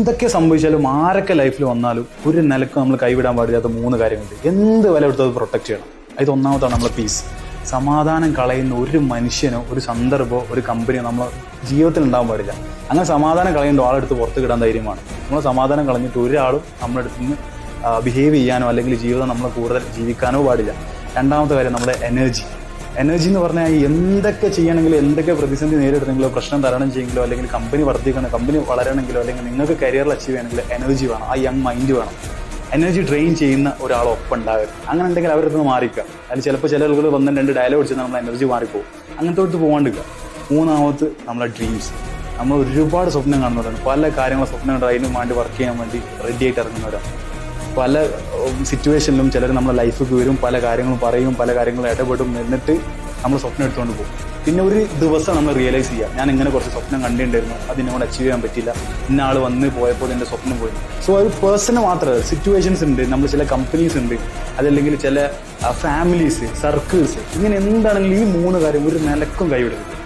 എന്തൊക്കെ സംഭവിച്ചാലും ആരൊക്കെ ലൈഫിൽ വന്നാലും ഒരു നിലയ്ക്ക് നമ്മൾ കൈവിടാൻ പാടില്ലാത്ത മൂന്ന് കാര്യങ്ങളുണ്ട്. എന്ത് വില എടുത്തത് പ്രൊട്ടക്ട് ചെയ്യണം. ഇത് ഒന്നാമതാണ് നമ്മളെ പീസ് സമാധാനം കളയുന്ന ഒരു മനുഷ്യനോ ഒരു സന്ദർഭമോ ഒരു കമ്പനിയോ നമ്മളെ ജീവിതത്തിൽ ഉണ്ടാകാൻ പാടില്ല. അങ്ങനെ സമാധാനം കളയേണ്ട ആളെടുത്ത് പുറത്ത് കിടാൻ ധൈര്യമാണ്. നമ്മൾ സമാധാനം കളഞ്ഞിട്ട് ഒരാളും നമ്മുടെ അടുത്ത് നിന്ന് ബിഹേവ് ചെയ്യാനോ അല്ലെങ്കിൽ ജീവിതം നമ്മളെ കൂടുതൽ ജീവിക്കാനോ പാടില്ല. രണ്ടാമത്തെ കാര്യം നമ്മുടെ എനർജി എനർജി എന്ന് പറഞ്ഞാൽ എന്തൊക്കെ ചെയ്യണമെങ്കിലും എന്തൊക്കെ പ്രതിസന്ധി നേരിടണമെങ്കിലോ പ്രശ്നം തരണം ചെയ്യെങ്കിലോ അല്ലെങ്കിൽ കമ്പനി വർദ്ധിക്കണം കമ്പനി വളരണമെങ്കിലോ അല്ലെങ്കിൽ നിങ്ങൾക്ക് കരിയറിൽ അച്ചീവ് ചെയ്യണമെങ്കിൽ എനർജി വേണം ആ യങ് മൈൻഡ് വേണം. എനർജി ഡ്രെയിൻ ചെയ്യുന്ന ഒരാൾ ഒപ്പം ഉണ്ടാകരുത് അങ്ങനെ ഉണ്ടെങ്കിൽ അവരുടെ നിന്ന് മാറിക്കുക. അതിൽ ചിലപ്പോൾ ചില ആളുകൾ വന്ന് രണ്ട് ഡയലോഗ് അടിച്ചാൽ നമ്മൾ എനർജി മാറിപ്പോകും. അങ്ങനത്തെ അടുത്ത് പോകാണ്ടിരിക്കുക മൂന്നാമത് നമ്മളെ ഡ്രീംസ് നമ്മൾ ഒരുപാട് സ്വപ്നം കാണുന്നവരാണ്. പല കാര്യങ്ങളും സ്വപ്നം കണ്ട് വേണ്ടി വർക്ക് ചെയ്യാൻ വേണ്ടി റെഡി ആയിട്ട് ഇറങ്ങുന്നവരാണ്. പല സിറ്റുവേഷനിലും ചിലർ നമ്മുടെ ലൈഫിൽ വരും പല കാര്യങ്ങളും പറയും പല കാര്യങ്ങളും ഇടപെടും എന്നിട്ട് നമ്മൾ സ്വപ്നം എടുത്തുകൊണ്ട് പോകും. പിന്നെ ഒരു ദിവസം നമ്മൾ റിയലൈസ് ചെയ്യാം ഞാൻ ഇങ്ങനെ കുറച്ച് സ്വപ്നം കണ്ടിട്ടുണ്ടായിരുന്നു അതിനോട് അച്ചീവ് ചെയ്യാൻ പറ്റില്ല ഇന്ന ആൾ വന്ന് പോയപ്പോൾ എന്റെ സ്വപ്നം പോയി. സോ ഒരു പേഴ്സണ് മാത്രമല്ല സിറ്റുവേഷൻസ് ഉണ്ട് നമ്മൾ ചില കമ്പനീസ് ഉണ്ട് അതല്ലെങ്കിൽ ചില ഫാമിലീസ് സർക്കിൾസ് ഇങ്ങനെ എന്താണെങ്കിലും ഈ മൂന്ന് കാര്യം ഒരു നിലക്കും കൈവിടരുത്.